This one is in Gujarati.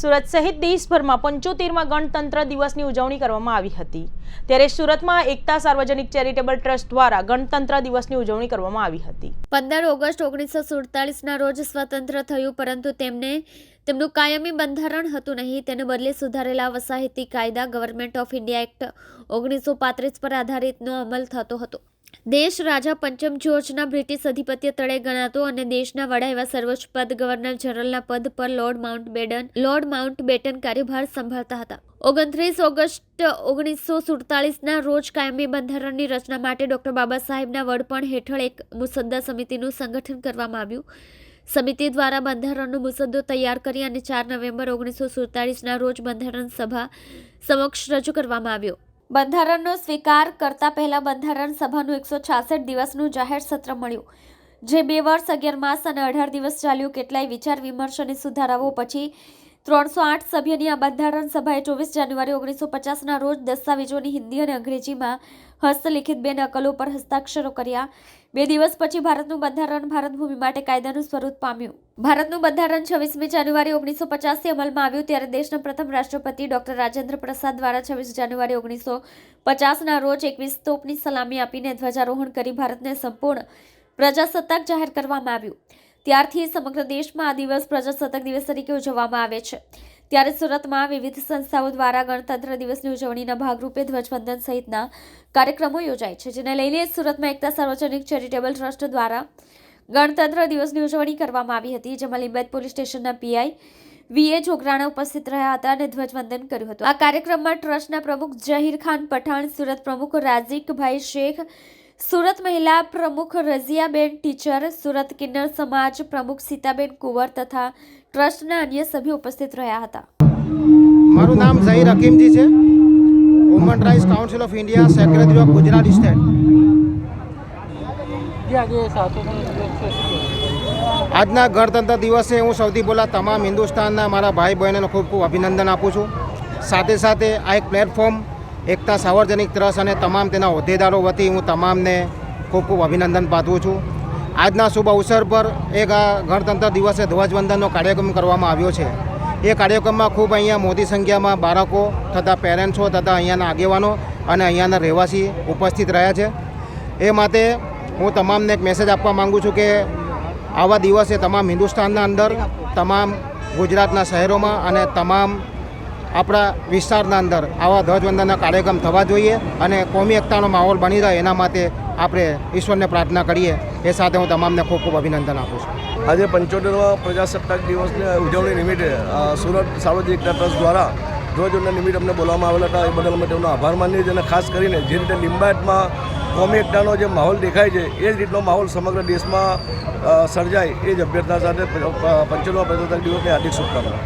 સુરત સહિત દેશભરમાં પંચોતેરમાં ગણતંત્ર દિવસની ઉજવણી કરવામાં આવી હતી. ત્યારે સુરતમાં એકતા સાર્વજનિક ચેરિટેબલ ટ્રસ્ટ દ્વારા ગણતંત્ર દિવસની ઉજવણી કરવામાં આવી હતી. પંદર ઓગસ્ટ ઓગણીસો સુડતાલીસના રોજ સ્વતંત્ર થયું, પરંતુ તેમને તેમનું કાયમી બંધારણ હતું નહીં. તેને બદલે સુધારેલા વસાહતી કાયદા ગવર્મેન્ટ ઓફ ઇન્ડિયા એક્ટ ઓગણીસો પાંત્રીસ પર આધારિતનો અમલ થતો હતો. દેશ રાજા પંચમ જ્યોર્જના બ્રિટિશ અધિપત્ય તળે ગણાતો અને દેશના વડા એવા સર્વોચ્ચ પદ ગવર્નર જનરલના પદ પર lord Mountbatten, lord Mountbatten કાર્યભાર સંભાળતા હતા. ઓગણત્રીસ ઓગસ્ટ ઓગણીસો સુડતાલીસના રોજ કાયમી બંધારણની રચના માટે ડોક્ટર બાબા સાહેબના વડપણ હેઠળ એક મુસદ્દા સમિતિનું સંગઠન કરવામાં આવ્યું. સમિતિ દ્વારા બંધારણનો મુસદ્દો તૈયાર કરી અને ચાર નવેમ્બર ઓગણીસો સુડતાલીસના રોજ બંધારણ સભા સમક્ષ રજૂ કરવામાં આવ્યો. બંધારણનો સ્વીકાર કરતા પહેલા બંધારણ સભાનું એકસો છાસઠ દિવસનું જાહેર સત્ર મળ્યું. જે બે વર્ષ, અગિયાર માસ અને અઢાર દિવસ ચાલ્યું, કેટલાય વિચાર વિમર્શ અને સુધારાઓ પછી ત્રણસો આઠ સભ્યની આ બંધારણ સભાએ ચોવીસ જાન્યુઆરી ઓગણીસો પચાસના રોજ દસ્તાવેજોની હિન્દી અને અંગ્રેજીમાં હસ્તલિખિત બે નકલો પર હસ્તાક્ષરો કર્યા. બે દિવસ પછી ભારતનું બંધારણ ભારત ભૂમિ માટે કાયદાનું સ્વરૂપ પામ્યું. ભારતનું બંધારણ છવ્વીસમી જાન્યુઆરી ઓગણીસો પચાસથી અમલમાં આવ્યું ત્યારે દેશના પ્રથમ રાષ્ટ્રપતિ ડોક્ટર રાજેન્દ્ર પ્રસાદ દ્વારા છવ્વીસ જાન્યુઆરી ઓગણીસો પચાસના રોજ એકવીસ તોપની સલામી આપીને ધ્વજારોહણ કરી ભારતને સંપૂર્ણ પ્રજાસત્તાક જાહેર કરવામાં આવ્યું. ત્યારથી સમગ્ર દેશમાં આ દિવસ પ્રજાસત્તાક દિવસ તરીકે ઉજવવામાં આવે છે. ત્યારે સુરતમાં વિવિધ સંસ્થાઓ દ્વારા ગણતંત્ર દિવસની ઉજવણીના ભાગરૂપે ધ્વજવંદન સહિતના કાર્યક્રમો યોજાય છે, જેને લઈને સુરતમાં એકતા સાર્વજનિક ચેરિટેબલ ટ્રસ્ટ દ્વારા ગણતંત્ર દિવસની ઉજવણી કરવામાં આવી હતી, જેમાં લીંબાયત પોલીસ સ્ટેશનના પીઆઈ વીએ જોગરાણા ઉપસ્થિત રહ્યા હતા અને ધ્વજવંદન કર્યું હતું. આ કાર્યક્રમમાં ટ્રસ્ટના પ્રમુખ જહીર ખાન પઠાણ, સુરત પ્રમુખ રાઝિકભાઈ શેખ સુરત મહિલા પ્રમુખ રઝિયાબેન ટીચર, સુરત કિન્નર સમાજ પ્રમુખ સીતાબેન કુંવર તથા ટ્રસ્ટના અન્ય સભ્યો ઉપસ્થિત રહ્યા હતા. મારું નામ ઝહીર હકીમજી છે. Human rights council of India secretary of Gujarat state? આજના ગણતંત્ર દિવસે હું સૌથી પહેલાં તમામ હિન્દુસ્તાનના મારા ભાઈ બહેનોને ખૂબ ખૂબ અભિનંદન આપું છું. સાથે સાથે આ એક પ્લેટફોર્મ એકતા સાર્વજનિક ટ્રસ્ટ અને તમામ તેના હોદ્દેદારો વતી હું તમામને ખૂબ ખૂબ અભિનંદન પાઠવું છું. આજના શુભ અવસર પર એક આ ગણતંત્ર દિવસે ધ્વજવંદનનો કાર્યક્રમ કરવામાં આવ્યો છે. એ કાર્યક્રમમાં ખૂબ અહીંયા મોટી સંખ્યામાં બાળકો તથા પેરેન્ટ્સો તથા અહીંયાના આગેવાનો અને અહીંયાના રહેવાસી ઉપસ્થિત રહ્યા છે. એ માટે હું તમામને એક મેસેજ આપવા માગું છું કે આવા દિવસે તમામ હિન્દુસ્તાનના અંદર તમામ ગુજરાતના શહેરોમાં અને તમામ આપણા વિસ્તારના અંદર આવા ધ્વજવંદનના કાર્યક્રમ થવા જોઈએ અને કોમી એકતાનો માહોલ બની રહે એના માટે આપણે ઈશ્વરને પ્રાર્થના કરીએ. એ સાથે હું તમામને ખૂબ ખૂબ અભિનંદન આપું છું. આજે પંચોતેરમા પ્રજાસત્તાક દિવસની ઉજવણી નિમિત્તે સુરત સાર્વજનિક ટ્રસ્ટ દ્વારા ધ્વજવંદન નિમિત્તે અમને બોલાવવામાં આવેલા હતા. એ બદલ અમે તેમનો આભાર માનીએ છીએ અને ખાસ કરીને જે રીતે લિંબાયતમાં કોમી એકતાનો જે માહોલ દેખાય છે, એ જ રીતનો માહોલ સમગ્ર દેશમાં સર્જાય એ જ અભ્યર્થના સાથે પંચોતેરમા પ્રજાસત્તાક દિવસની હાર્દિક શુભકામના.